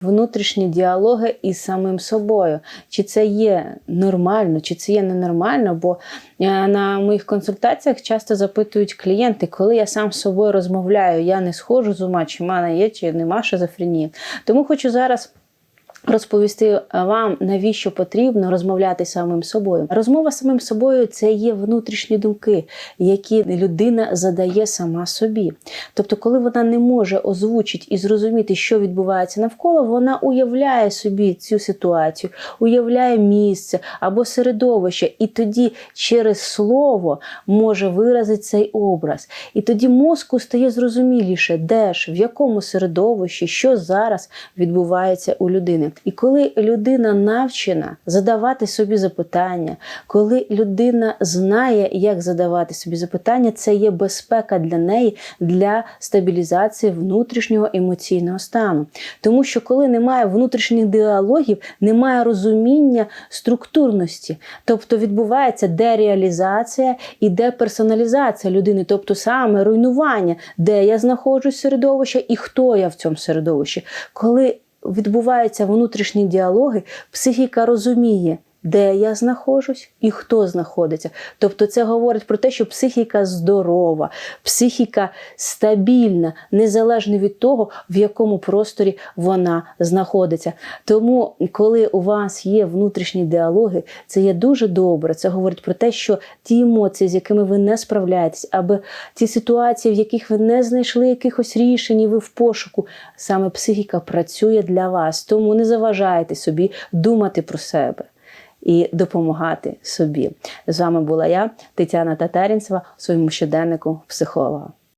внутрішні діалоги із самим собою. Чи це є нормально, чи це є ненормально? Бо е, на моїх консультаціях часто запитують клієнти, коли я сам з собою розмовляю, я не схожу з ума, чи в мене є, чи нема шизофренії. Тому хочу зараз. Розповісти е, вам, навіщо потрібно розмовляти самим собою. Розмова самим собою це є внутрішні думки, які людина задає сама собі. Тобто, коли вона не може озвучити і зрозуміти, що відбувається навколо, вона уявляє собі цю ситуацію, уявляє місце або середовище, і тоді через слово може виразити цей образ. І тоді мозку стає зрозуміліше, де ж, в якому середовищі, що зараз відбувається у людини. І коли людина навчена задавати собі запитання, коли людина знає, як задавати собі запитання, це є безпека для неї для стабілізації внутрішнього емоційного стану. Тому що коли немає внутрішніх діалогів, немає розуміння структурності, тобто відбувається дереалізація і деперсоналізація людини, тобто саме руйнування, де я знаходжусь в середовищі і хто я в цьому середовищі. Коли відбуваються внутрішні діалоги, психіка розуміє, де я знаходжусь і хто знаходиться. Тобто це говорить про те, що психіка здорова, психіка стабільна, незалежно від того, в якому просторі вона знаходиться. Тому, коли у вас є внутрішні діалоги, це є дуже добре. Це говорить про те, що ті емоції, з якими ви не справляєтесь, або ті ситуації, в яких ви не знайшли якихось рішень, і ви в пошуку, саме психіка працює для вас. Тому не заважайте собі думати про себе і допомагати собі. З вами була я, Тетяна Татарінцева, у своєму щоденнику психолога.